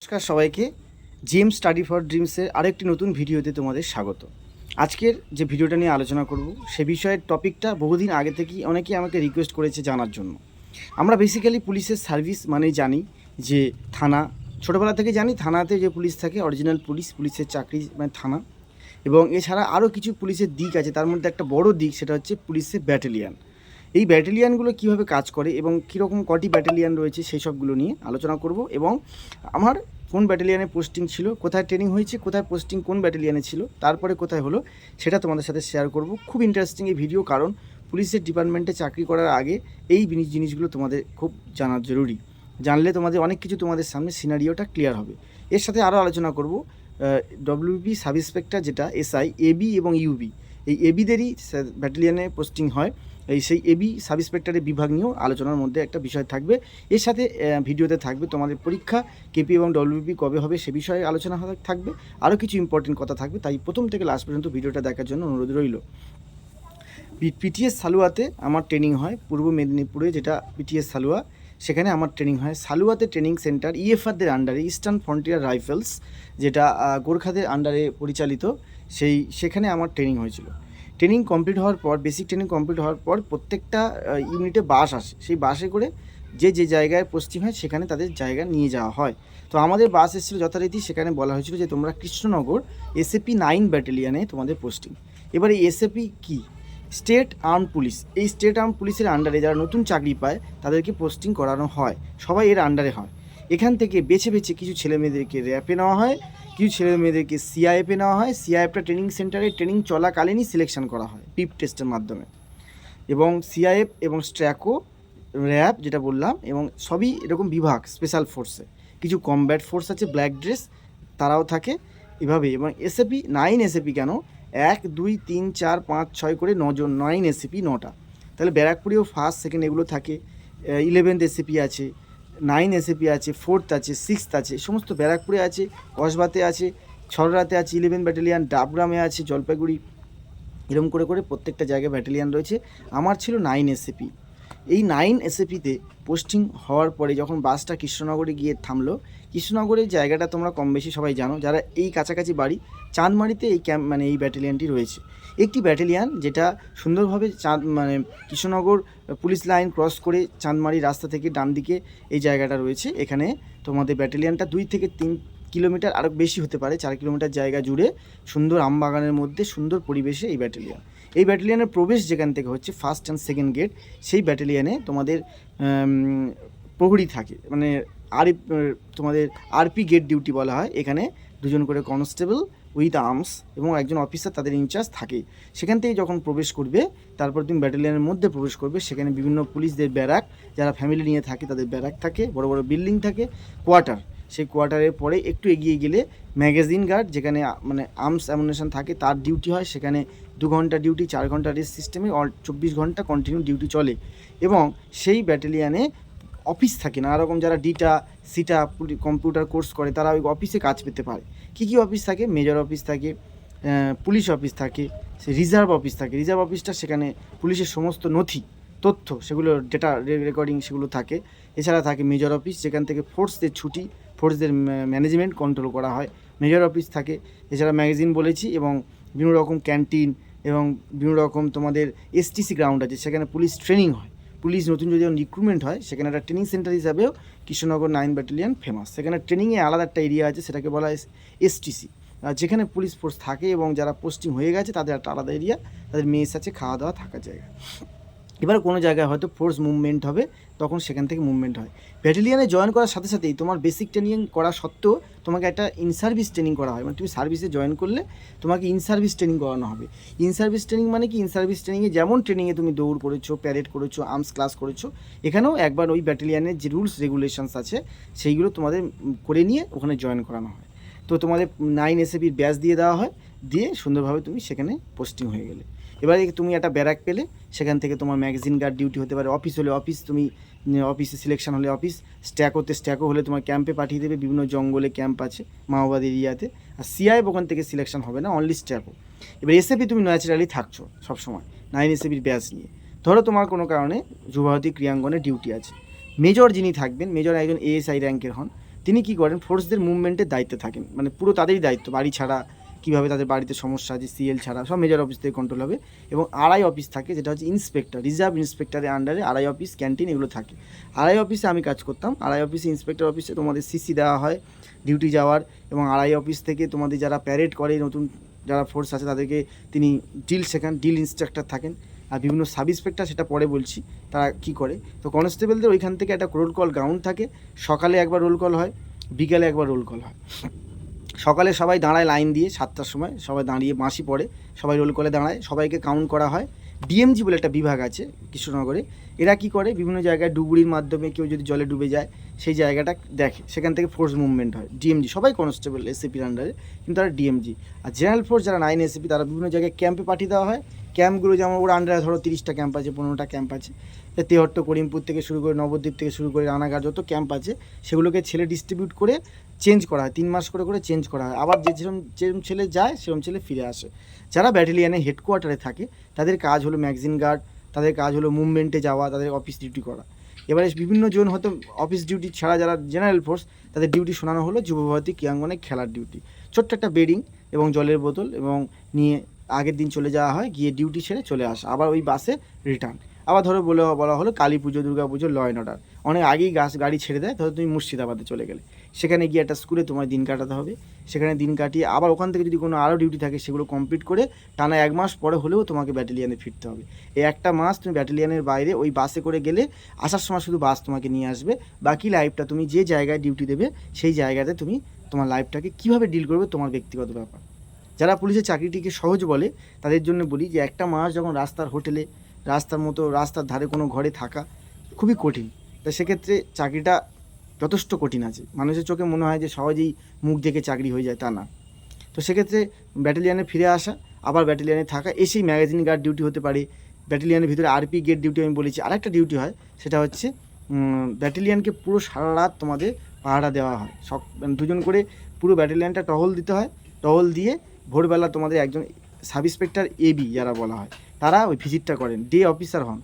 নমস্কার সবাইকে। GM study for ড্রিমসের আরেকটি নতুন ভিডিওতে তোমাদের স্বাগত। আজকের যে ভিডিওটা নিয়ে আলোচনা করব, সে বিষয়ের টপিকটা বহুদিন আগে থেকেই অনেকেই আমাকে রিকোয়েস্ট করেছে জানার জন্য। আমরা বেসিক্যালি পুলিশের সার্ভিস মানেই জানি যে থানা, ছোটোবেলা থেকে জানি থানাতে যে পুলিশ থাকে অরিজিনাল পুলিশ, পুলিশের চাকরি মানে থানা। এবং এছাড়া আরও কিছু পুলিশের দিক আছে, তার মধ্যে একটা বড় দিক সেটা হচ্ছে পুলিশের ব্যাটালিয়ান এই ব্যাটালিয়ানগুলো কীভাবে কাজ করে এবং কীরকম কটি ব্যাটালিয়ান রয়েছে সেই সবগুলো নিয়ে আলোচনা করব এবং আমার কোন ব্যাটালিয়ানে পোস্টিং ছিল, কোথায় ট্রেনিং হয়েছে, কোথায় পোস্টিং কোন ব্যাটালিয়ানে ছিল, তারপরে কোথায় হলো সেটা তোমাদের সাথে শেয়ার করব। খুব ইন্টারেস্টিং এই ভিডিও কারণ পুলিশের ডিপার্টমেন্টে চাকরি করার আগে এই জিনিস- জিনিসগুলো তোমাদের খুব জানা জরুরি। জানলে তোমাদের অনেক কিছু তোমাদের সামনে সিনারিওটা ক্লিয়ার হবে। এর সাথে আরও আলোচনা করব ডব্লিউবি সাব ইন্সপেক্টর যেটা এসআই এবি এবং ইউবি এই এবিদেরই ব্যাটালিয়ানে পোস্টিং হয়। এই সেই এবি সাব ইন্সপেক্টরের বিভাগ নিয়েও আলোচনার মধ্যে একটা বিষয় থাকবে। এর সাথে ভিডিওতে থাকবে তোমাদের পরীক্ষা কেপি এবং ডব্লিউপি কবে হবে সে বিষয়ে আলোচনা থাকবে। আরও কিছু ইম্পর্টেন্ট কথা থাকবে, তাই প্রথম থেকে লাস্ট পর্যন্ত ভিডিওটা দেখার জন্য অনুরোধ রইল। পিটিএস সালুয়াতে আমার ট্রেনিং হয় পূর্ব মেদিনীপুরে, যেটা পিটিএস সালুয়া। সেখানে আমার ট্রেনিং হয়। সালুয়াতে ট্রেনিং সেন্টার ইএফআরদের আন্ডারে ইস্টার্ন ফ্রন্টিয়ার রাইফেলস যেটা গোর্খাদের আন্ডারে পরিচালিত। সেই, সেখানে আমার ট্রেনিং হয়েছিল। ট্রেনিং কমপ্লিট হওয়ার পর বেসিক ট্রেনিং কমপ্লিট হওয়ার পর প্রত্যেকটা ইউনিটে বাস আসে। সেই বাসে করে যে যে জায়গায় পোস্টিং হয়, সেখানে তাদের জায়গা নিয়ে যাওয়া হয়। তো আমাদের বাস এসেছিল যথারীতি, সেখানে বলা হয়েছিল যে, তোমরা কৃষ্ণনগর এসএপি নাইন ব্যাটালিয়ানে তোমাদের পোস্টিং এবার এই এসএপি কী? স্টেট আর্ম পুলিশ এই স্টেট আর্ম পুলিশের আন্ডারে যারা নতুন চাকরি পায়, তাদেরকে পোস্টিং করানো হয়। সবাই এর আন্ডারে হয়। এখান থেকে বেছে বেছে কিছু ছেলে মেয়েদেরকে র্যাপে নেওয়া হয়। কিছু ছেলে মেয়েদেরকে সিআইএফে নেওয়া হয়। সিআইএফটা ট্রেনিং সেন্টারে ট্রেনিং চলাকালীনই সিলেকশন করা হয় পিপ টেস্টের মাধ্যমে। এবং সিআইএফ এবং স্ট্র্যাকো র্যাব যেটা বললাম, এবং সবই এরকম বিভাগ স্পেশাল ফোর্সে কিছু কমব্যাট ফোর্স আছে ব্ল্যাক ড্রেস তারাও থাকে এভাবে এবং এসএপি নাইন এসএপি কেন? এক, দুই, তিন, চার, পাঁচ, ছয় করে নজন নাইন এসএপি নটা। তাহলে ব্যারাকপুরেও ফার্স্ট সেকেন্ড এগুলো থাকে। ইলেভেন্থ এসএপি আছে। নাইন এসএপি আছে ফোর্থ আছে সিক্সথ আছে, সমস্ত ব্যারাকপুরে আছে, কসবাতে আছে, ছড়রাতে আছে ইলেভেন ব্যাটালিয়ান ডাবগ্রামে আছে, জলপাইগুড়ি এরকম করে করে প্রত্যেকটা জায়গায় ব্যাটালিয়ান রয়েছে। আমার ছিল নাইন এসএপি এই নাইন এসএপিতে পোস্টিং হওয়ার পরে যখন বাসটা কৃষ্ণনগরে গিয়ে থামলো, কৃষ্ণনগরের জায়গাটা তোমরা কম বেশি সবাই জানো, যারা এই কাছাকাছি বাড়ি চাঁদমারিতে এই ক্যাম্প মানে এই ব্যাটালিয়ানটি রয়েছে। একটি ব্যাটালিয়ান যেটা সুন্দরভাবে চাঁদ মানে কৃষ্ণনগর পুলিশ লাইন ক্রস করে চাঁদমারি রাস্তা থেকে ডান দিকে এই জায়গাটা রয়েছে। এখানে তোমাদের ব্যাটালিয়ানটা দুই থেকে তিন কিলোমিটার আরও বেশি হতে পারে, চার কিলোমিটার জায়গা জুড়ে সুন্দর আমবাগানের মধ্যে সুন্দর পরিবেশে এই ব্যাটালিয়ান এই ব্যাটালিয়ানের প্রবেশ যেখান থেকে হচ্ছে ফার্স্ট অ্যান্ড সেকেন্ড গেট সেই ব্যাটালিয়ানে তোমাদের প্রহরী থাকে। মানে আর তোমাদের আরপি গেট ডিউটি বলা হয়। এখানে দুজন করে কনস্টেবল উইথ আর্মস এবং একজন অফিসার তাদের ইনচার্জ থাকে। সেখান থেকে যখন প্রবেশ করবে তারপর তুমি ব্যাটালিয়ানের মধ্যে প্রবেশ করবে, সেখানে বিভিন্ন পুলিশদের ব্যারাক যারা ফ্যামিলি নিয়ে থাকে তাদের ব্যারাক থাকে, বড় বড় বিল্ডিং থাকে কোয়ার্টার সেই কোয়ার্টারের পরে একটু এগিয়ে গেলে ম্যাগাজিন গার্ড যেখানে মানে আর্মস অ্যামুনেশন থাকে, তার ডিউটি হয়, সেখানে দু ঘণ্টা ডিউটি চার ঘণ্টা রেস্ট সিস্টেমে অল চব্বিশ ঘণ্টা কন্টিনিউ ডিউটি চলে। এবং সেই ব্যাটালিয়ানে অফিস থাকে নানা রকম যারা ডিটা সিটা কম্পিউটার কোর্স করে, তারা ওই অফিসে কাজ পেতে পারে। কী কী অফিস থাকে? মেজর অফিস থাকে পুলিশ অফিস থাকে সে রিজার্ভ অফিস থাকে। রিজার্ভ অফিসটা সেখানে পুলিশের সমস্ত নথি, তথ্য, সেগুলো ডেটা রেকর্ডিং সেগুলো থাকে। এছাড়া থাকে মেজর অফিস যেখান থেকে ফোর্সদের ছুটি ফোর্সদের ম্যানেজমেন্ট কন্ট্রোল করা হয়। মেজর অফিস থাকে, এছাড়া ম্যাগাজিন বলেছি এবং বিভিন্ন রকম ক্যান্টিন এবং বিভিন্ন রকম তোমাদের এসটিসি গ্রাউন্ড আছে, সেখানে পুলিশ ট্রেনিং হয়। পুলিশ নতুন যদি রিক্রুটমেন্ট হয়, সেখানে একটা ট্রেনিং সেন্টার হিসাবেও কৃষ্ণনগর নাইন ব্যাটালিয়ান ফেমাস সেখানে ট্রেনিংয়ে আলাদা একটা এরিয়া আছে, সেটাকে বলা হয় এসটিসি যেখানে পুলিশ ফোর্স থাকে এবং যারা পোস্টিং হয়ে গেছে, তাদের একটা আলাদা এরিয়া তাদের মেস আছে খাওয়া দাওয়া থাকার জায়গা। এবার কোনো জায়গায় হয়তো ফোর্স মুভমেন্ট হবে, তখন সেখান থেকে মুভমেন্ট হয়। ব্যাটালিয়ানে জয়েন করার সাথে সাথেই তোমার বেসিক ট্রেনিং করা সত্ত্বেও তোমাকে একটা ইন সার্ভিস ট্রেনিং করা হয়। মানে তুমি সার্ভিসে জয়েন করলে তোমাকে ইন সার্ভিস ট্রেনিং করানো হবে। ইন সার্ভিস ট্রেনিং মানে কি? ইন সার্ভিস ট্রেনিংয়ে যেমন ট্রেনিংয়ে তুমি দৌড় করেছ প্যারেড করেছ আর্মস ক্লাস করেছ, এখানেও একবার ওই ব্যাটালিয়ানের যে রুলস রেগুলেশনস আছে, সেইগুলো তোমাদের করে নিয়ে ওখানে জয়েন করানো হয়। তো তোমাদের নাইন এসএবির ব্যাচ দিয়ে দেওয়া হয়। দিয়ে সুন্দরভাবে তুমি সেখানে পোস্টিং হয়ে গেলে। এবারে তুমি একটা ব্যারাক পেলে, সেখান থেকে তোমার ম্যাগাজিন গার্ড ডিউটি হতে পারে অফিস হলে অফিস তুমি অফিসে সিলেকশন হলে অফিস স্ট্যাকো হলে তোমার ক্যাম্পে পাঠিয়ে দেবে, বিভিন্ন জঙ্গলে ক্যাম্প আছে, মাওবাদ এরিয়াতে আর সিআই ওখান থেকে সিলেকশন হবে না অনলি স্ট্যাকো এবার এসএপি তুমি ন্যাচারালি থাকছো সবসময় নাইন এসএপির ব্যাচ নিয়ে। ধরো তোমার কোনো কারণে যুবভারতী ক্রিয়াঙ্গনে ডিউটি আছে। মেজর যিনি থাকবেন মেজর একজন এএসআই র্যাঙ্কের হন, তিনি কি করেন ফোর্সদের মুভমেন্টের দায়িত্বে থাকেন মানে পুরো তাদেরই দায়িত্ব, বাড়ি ছাড়া কীভাবে তাদের বাড়িতে সমস্যা আছে সিএল ছাড়া সব মেজর অফিস থেকে কন্ট্রোল হবে। এবং আড়াই অফিস থাকে, যেটা হচ্ছে ইন্সপেক্টর রিজার্ভ ইন্সপেক্টরের আন্ডারে আড়াই অফিস ক্যান্টিন এগুলো থাকে। আড়াই অফিসে আমি কাজ করতাম, আড়াই অফিসে ইন্সপেক্টর অফিসে তোমাদের সিসি দেওয়া হয় ডিউটি যাওয়ার। এবং আড়াই অফিস থেকে তোমাদের যারা প্যারেড করে, নতুন যারা ফোর্স আছে তাদেরকে তিনি ডিল শেখান ডিল ইন্সট্রাক্টর থাকেন। আর বিভিন্ন সাব ইন্সপেক্টর সেটা পরে বলছি, তারা কি করে। তো কনস্টেবলদের ওইখান থেকে একটা রোল কল গ্রাউন্ড থাকে। সকালে একবার রোল কল হয়, বিকালে একবার রোল কল হয়। সকালে সবাই দাঁড়ায় লাইন দিয়ে সাতটার সময়, সবাই দাঁড়িয়ে বাঁশি পড়ে, সবাই রোল কলে দাঁড়ায়, সবাইকে কাউন্ট করা হয়। ডিএমজি বলে একটা বিভাগ আছে কৃষ্ণনগরে, এরা কি করে? বিভিন্ন জায়গায় ডুবুরির মাধ্যমে কেউ যদি জলে ডুবে যায়, সেই জায়গাটা দেখে, সেখান থেকে ফোর্স মুভমেন্ট হয়। ডিএমজি সবাই কনস্টেবল এসএপির আন্ডারে কিন্তু তারা ডিএমজি আর জেনারেল ফোর্স যারা নাইন এসএপি তারা বিভিন্ন জায়গায় ক্যাম্পে পাঠিয়ে দেওয়া হয়। ক্যাম্পগুলো যেমন ওর আন্ডারে ধরো তিরিশটা ক্যাম্প আছে, পনেরোটা ক্যাম্প আছে। তেহট্ট, করিমপুর থেকে শুরু করে নবদ্বীপ থেকে শুরু করে রানাঘাট যত ক্যাম্প আছে, সেগুলোকে ছেলে ডিস্ট্রিবিউট করে চেঞ্জ করা হয়, তিন মাস করে করে চেঞ্জ করা হয়। আবার যে যেরকম যেরকম ছেলে যায় সেরকম ছেলে ফিরে আসে। যারা ব্যাটালিয়ানে হেডকোয়ার্টারে থাকে, তাদের কাজ হলো ম্যাগজিন গার্ড তাদের কাজ হলো মুভমেন্টে যাওয়া, তাদের অফিস ডিউটি করা। এবারে বিভিন্ন জন হয়তো অফিস ডিউটি ছাড়া যারা জেনারেল ফোর্স তাদের ডিউটি শোনানো হলো যুবভারতী ক্রিয়াঙ্গনে খেলার ডিউটি ছোট্ট একটা বেডিং এবং জলের বোতল এবং নিয়ে আগের দিন চলে যাওয়া হয়, গিয়ে ডিউটি ছেড়ে চলে আসা, আবার ওই বাসে রিটার্ন আবার ধরো বলে, বলা হলো কালী পুজো, দুর্গা পুজো ল অর্ডার অনেক আগেই গাছ, গাড়ি ছেড়ে দেয়, ধরো তুমি মুর্শিদাবাদে চলে গেলে। সেখানে গিয়ে একটা স্কুলে তোমার দিন কাটাতে হবে। সেখানে দিন কাটিয়ে আবার ওখান থেকে যদি কোনো আরও ডিউটি থাকে, সেগুলো কমপ্লিট করে টানা এক মাস পরে হলেও তোমাকে ব্যাটালিয়ানে ফিরতে হবে। এই একটা মাস তুমি ব্যাটালিয়ানের বাইরে ওই বাসে করে গেলে আসার সময় শুধু বাস তোমাকে নিয়ে আসবে, বাকি লাইফটা তুমি যে জায়গায় ডিউটি দেবে, সেই জায়গাতে তুমি তোমার লাইফটাকে কীভাবে ডিল করবে তোমার ব্যক্তিগত ব্যাপার। যারা পুলিশের চাকরিটিকে সহজ বলে, তাদের জন্য বলি যে একটা মাস যখন রাস্তার হোটেলে, রাস্তার মতো, রাস্তার ধারে কোনো ঘরে থাকা খুবই কঠিন। তা সেক্ষেত্রে চাকরিটা যথেষ্ট কঠিন আছে। মানুষের চোখে মনে হয় যে সহজেই মুখ দেখে চাকরি হয়ে যায় তা না। তো সেক্ষেত্রে ব্যাটালিয়ানে ফিরে আসা, আবার ব্যাটালিয়ানে থাকা, এসেই ম্যাগাজিন গার্ড ডিউটি হতে পারে। ব্যাটালিয়ানের ভিতরে আরপি গেট ডিউটি আমি বলেছি, আরেকটা ডিউটি হয়, সেটা হচ্ছে ব্যাটালিয়ানকে পুরো সারা রাত তোমাদের পাহারা দেওয়া হয়। সব মানে দুজন করে পুরো ব্যাটালিয়ানটা টহল দিতে হয়। টহল দিয়ে ভোরবেলা তোমাদের একজন সাব ইন্সপেক্টর এবি যারা বলা হয়, তারা ওই ভিজিটটা করেন, ডে অফিসার হন।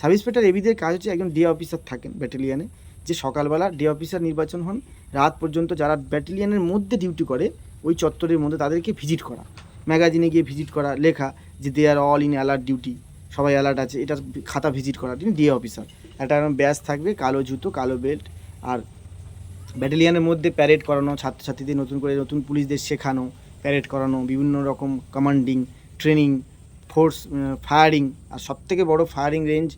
সাব ইন্সপেক্টর এবিদের কাজ হচ্ছে একজন ডে অফিসার থাকেন ব্যাটালিয়ানে, যে সকালবেলা ডে অফিসার নির্বাচন হন, রাত পর্যন্ত যারা ব্যাটালিয়ানের মধ্যে ডিউটি করে, ওই চত্বরের মধ্যে তাদেরকে ভিজিট করা। ম্যাগাজিনে গিয়ে ভিজিট করা, লেখা যে they are all in alert duty সবাই অ্যালার্ট আছে, এটা খাতা ভিজিট করা, তিনি ডে অফিসার। একটা ব্যাস থাকবে, কালো জুতো, কালো বেল্ট, আর ব্যাটালিয়ানের মধ্যে প্যারেড করানো, ছাত্রছাত্রীদের নতুন করে নতুন পুলিশদের শেখানো প্যারেড করানো, বিভিন্ন রকম কমান্ডিং ট্রেনিং ফোর্স ফায়ারিং আর সবথেকে বড় ফায়ারিং রেঞ্জ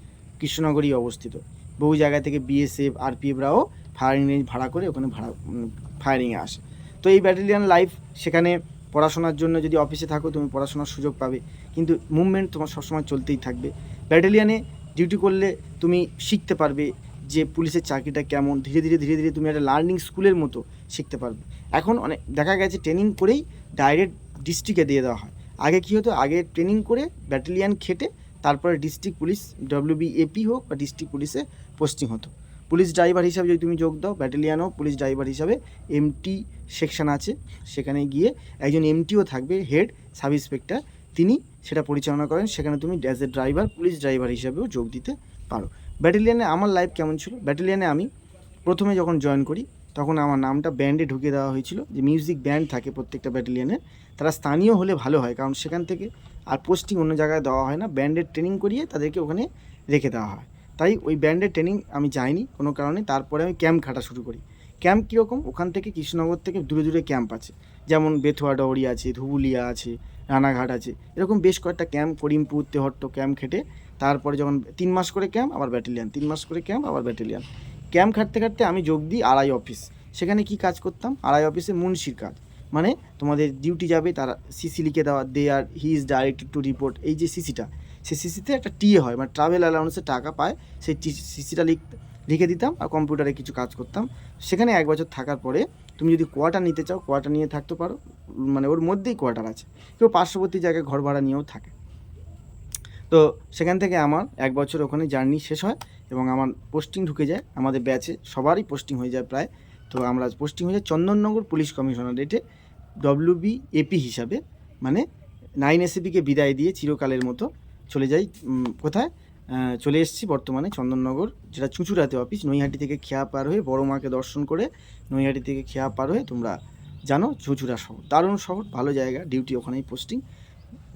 কৃষ্ণনগরই অবস্থিত। বহু জায়গা থেকে বিএসএফ আরপিএফরাও ফায়ারিং রেঞ্জ ভাড়া করে ওখানে ভাড়া ফায়ারিংয়ে আসে। তো এই ব্যাটালিয়ান লাইফ সেখানে পড়াশোনার জন্য যদি অফিসে থাকো, তুমি পড়াশোনার সুযোগ পাবে। কিন্তু মুভমেন্ট তোমার সবসময় চলতেই থাকবে। ব্যাটালিয়ানে ডিউটি করলে তুমি শিখতে পারবে যে পুলিশের চাকরিটা কেমন। ধীরে ধীরে ধীরে ধীরে তুমি একটা লার্নিং স্কুলের মতো শিখতে পারবে। এখন অনেক, দেখা গেছে ট্রেনিং করেই ডাইরেক্ট ডিস্ট্রিক্টে দিয়ে দেওয়া হয়। আগে কী হতো? আগে ট্রেনিং করে ব্যাটালিয়ান খেটে তারপরে ডিস্ট্রিক্ট পুলিশ ডব্লিউবিএপি হোক বা ডিস্ট্রিক্ট পুলিশে পোস্টিং হতো। পুলিশ ড্রাইভার হিসাবে যদি তুমি যোগ দাও ব্যাটালিয়ানও পুলিশ ড্রাইভার হিসাবে এমটি সেকশন আছে। সেখানে গিয়ে একজন এমটিও থাকবে হেড সাব ইন্সপেক্টর তিনি সেটা পরিচালনা করেন। সেখানে তুমি as a driver police driver হিসাবেও যোগ দিতে পারো। ব্যাটালিয়ানে আমার লাইফ কেমন ছিল? ব্যাটালিয়ানে আমি প্রথমে যখন জয়েন করি তখন আমার নামটা ব্যান্ডে ঢুকিয়ে দেওয়া হয়েছিল যে মিউজিক ব্যান্ড থাকে প্রত্যেকটা ব্যাটালিয়ানে। তারা স্থানীয় হলে ভালো হয়, কারণ সেখান থেকে আর পোস্টিং অন্য জায়গায় দেওয়া হয় না, ব্যান্ডের ট্রেনিং করিয়ে তাদেরকে ওখানে রেখে দেওয়া হয়। তাই ওই ব্যান্ডের ট্রেনিং আমি যাইনি কোনো কারণে, তারপরে আমি ক্যাম্প খাটা শুরু করি। ক্যাম্প কীরকম? ওখান থেকে কৃষ্ণনগর থেকে দূরে দূরে ক্যাম্প আছে। যেমন বেথুয়া ডহরি আছে, ধুবুলিয়া আছে, রানাঘাট আছে। এরকম বেশ কয়েকটা ক্যাম্প, করিমপুর, তেহট্ট ক্যাম্প খেটে তারপরে যখন তিন মাস করে ক্যাম্প, আবার ব্যাটালিয়ান। তিন মাস করে ক্যাম্প, আবার ব্যাটালিয়ান। ক্যাম্প খাটতে খাটতে আমি যোগ দিই আড়াই অফিস। সেখানে কি কাজ করতাম? আড়াই অফিসে মুন্সির কাজ। মানে তোমাদের ডিউটি যাবে, তারা সিসি লিখে দেওয়া they are he is directed to report এই যে সিসিটা সেই সিসিতে একটা টিএ হয় মানে ট্রাভেল অ্যালাউন্সে টাকা পায়, সেই সিসিটা লিখ লিখে দিতাম আর কম্পিউটারে কিছু কাজ করতাম। সেখানে এক বছর থাকার পরে তুমি যদি কোয়ার্টার নিতে চাও কোয়ার্টার নিয়ে থাকতে পারো। মানে ওর মধ্যেই কোয়ার্টার আছে। কেউ পার্শ্ববর্তী জায়গায় ঘর ভাড়া নিয়েও থাকে। তো সেখান থেকে আমার এক বছর ওখানে জার্নি শেষ হয়। এবং আমার পোস্টিং ঢুকে যায়, আমাদের ব্যাচে সবারই পোস্টিং হয়ে যায় প্রায়। তো আমরা পোস্টিং হয়ে যায় চন্দননগর পুলিশ কমিশনারেটে ডব্লিউবি এপি হিসাবে মানে নাইন এসিপিকে বিদায় দিয়ে চিরকালের মতো চলে যাই কোথায়? চলে এসেছি বর্তমানে চন্দননগর, যেটা চুঁচুড়াতে অফিস নৈহাটি থেকে খেয়া পার হয়ে বড় মাকে দর্শন করে নৈহাটি থেকে খেয়া পার হয়ে তোমরা জানো চুঁচুড়া শহর। দারুণ শহর, ভালো জায়গা ডিউটি ওখানেই পোস্টিং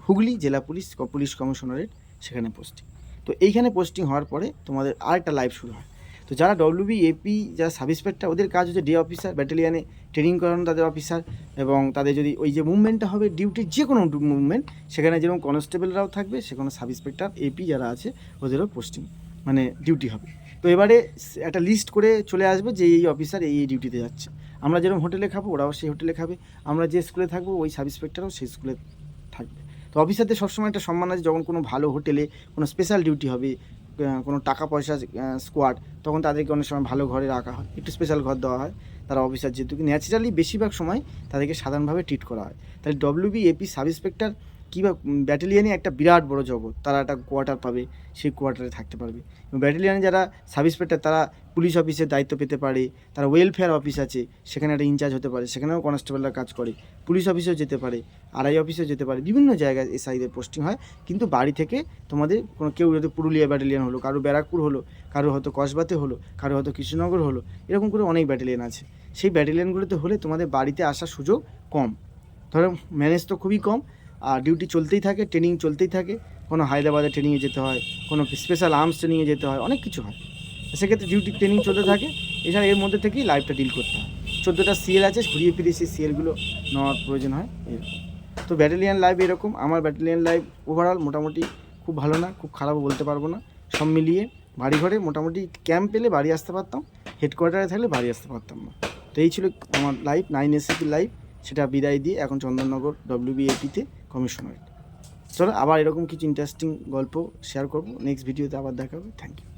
হুগলি জেলা পুলিশ পুলিশ কমিশনারেট সেখানে পোস্টিং তো এইখানে পোস্টিং হওয়ার পরে তোমাদের আরেকটা লাইভ শুরু হয়। তো যারা ডব্লিউবি এপি যারা সাব ইন্সপেক্টর ওদের কাজ হচ্ছে ডে অফিসার ব্যাটালিয়ানে ট্রেনিং করানো তাদের অফিসার এবং তাদের যদি ওই যে মুভমেন্টটা হবে ডিউটির যে কোনো মুভমেন্ট সেখানে যেরকম কনস্টেবলরাও থাকবে সেখানে সাব ইন্সপেক্টর এপি যারা আছে, ওদেরও পোস্টিং মানে ডিউটি হবে। তো এবারে একটা লিস্ট করে চলে আসবে যে এই অফিসার এই এই ডিউটিতে যাচ্ছে। আমরা যেরকম হোটেলে খাব, ওরাও সেই হোটেলে খাবে। আমরা যে স্কুলে থাকব, ওই সাব ইন্সপেক্টরও সেই স্কুলে থাকবে। তো অফিসারদের সবসময় একটা সম্মান আছে, যখন কোনো ভালো হোটেলে কোনো স্পেশাল ডিউটি হবে কোনো টাকা পয়সা স্কোয়াড তখন তাদেরকে অনেক সময় ভালো ঘরে রাখা হয়, একটু স্পেশাল ঘর দেওয়া হয়, তারা অফিসার যেহেতু ন্যাচারালি বেশিরভাগ সময় তাদেরকে সাধারণভাবে ট্রিট করা হয়। তাহলে ডব্লিউবি এপি সাব ইন্সপেক্টর কিংবা ব্যাটালিয়ানে একটা বিরাট বড় জগৎ। তারা একটা কোয়ার্টার পাবে, সেই কোয়ার্টারে থাকতে পারবে। এবং ব্যাটালিয়ানে যারা সাব ইন্সপেক্টর তারা পুলিশ অফিসের দায়িত্ব পেতে পারে, তারা ওয়েলফেয়ার অফিস আছে, সেখানে একটা ইনচার্জ হতে পারে, সেখানেও কনস্টেবলরা কাজ করে। পুলিশ অফিসেও যেতে পারে আরআই অফিসেও যেতে পারে, বিভিন্ন জায়গায় এসআইদের পোস্টিং হয়। কিন্তু বাড়ি থেকে তোমাদের কোনো, কেউ যদি পুরুলিয়া ব্যাটালিয়ান হলো, কারও ব্যারাকপুর হলো, কারও হয়তো কসবাতে হলো, কারও হয়তো কৃষ্ণনগর হলো, এরকম করে অনেক ব্যাটালিয়ান আছে। সেই ব্যাটালিয়ানগুলোতে হলে তোমাদের বাড়িতে আসার সুযোগ কম। ধরো ম্যানেজ তো খুবই কম আর ডিউটি চলতেই থাকে ট্রেনিং চলতেই থাকে। কোনো হায়দ্রাবাদে ট্রেনিংয়ে যেতে হয়, কোনো স্পেশাল আর্মস ট্রেনিংয়ে যেতে হয়, অনেক কিছু হয়। সেক্ষেত্রে ডিউটি ট্রেনিং চলতে থাকে, এছাড়া এর মধ্যে থেকেই লাইফটা ডিল করতে হয়। চোদ্দোটা সিএল আছে, ঘুরিয়ে ফিরিয়ে সেই সিএলগুলো নেওয়ার প্রয়োজন হয়, এরকম। তো ব্যাটালিয়ান লাইফ এরকম, আমার ব্যাটালিয়ান লাইফ ওভারঅল মোটামুটি খুব ভালো না, খুব খারাপও বলতে পারব না। সব মিলিয়ে বাড়ি ঘরে মোটামুটি ক্যাম্প পেলে বাড়ি আসতে পারতাম হেডকোয়ার্টারে থাকলে বাড়ি আসতে পারতাম না। তো এই ছিল আমার লাইফ নাইন এসিপি লাইফ সেটা বিদায় দিয়ে এখন চন্দননগর ডব্লিউবিএপিতে কমিশনারেট। চলো আবার এরকম কিছু ইন্টারেস্টিং গল্প শেয়ার করব। নেক্সট ভিডিওতে আবার দেখা হবে। Thank you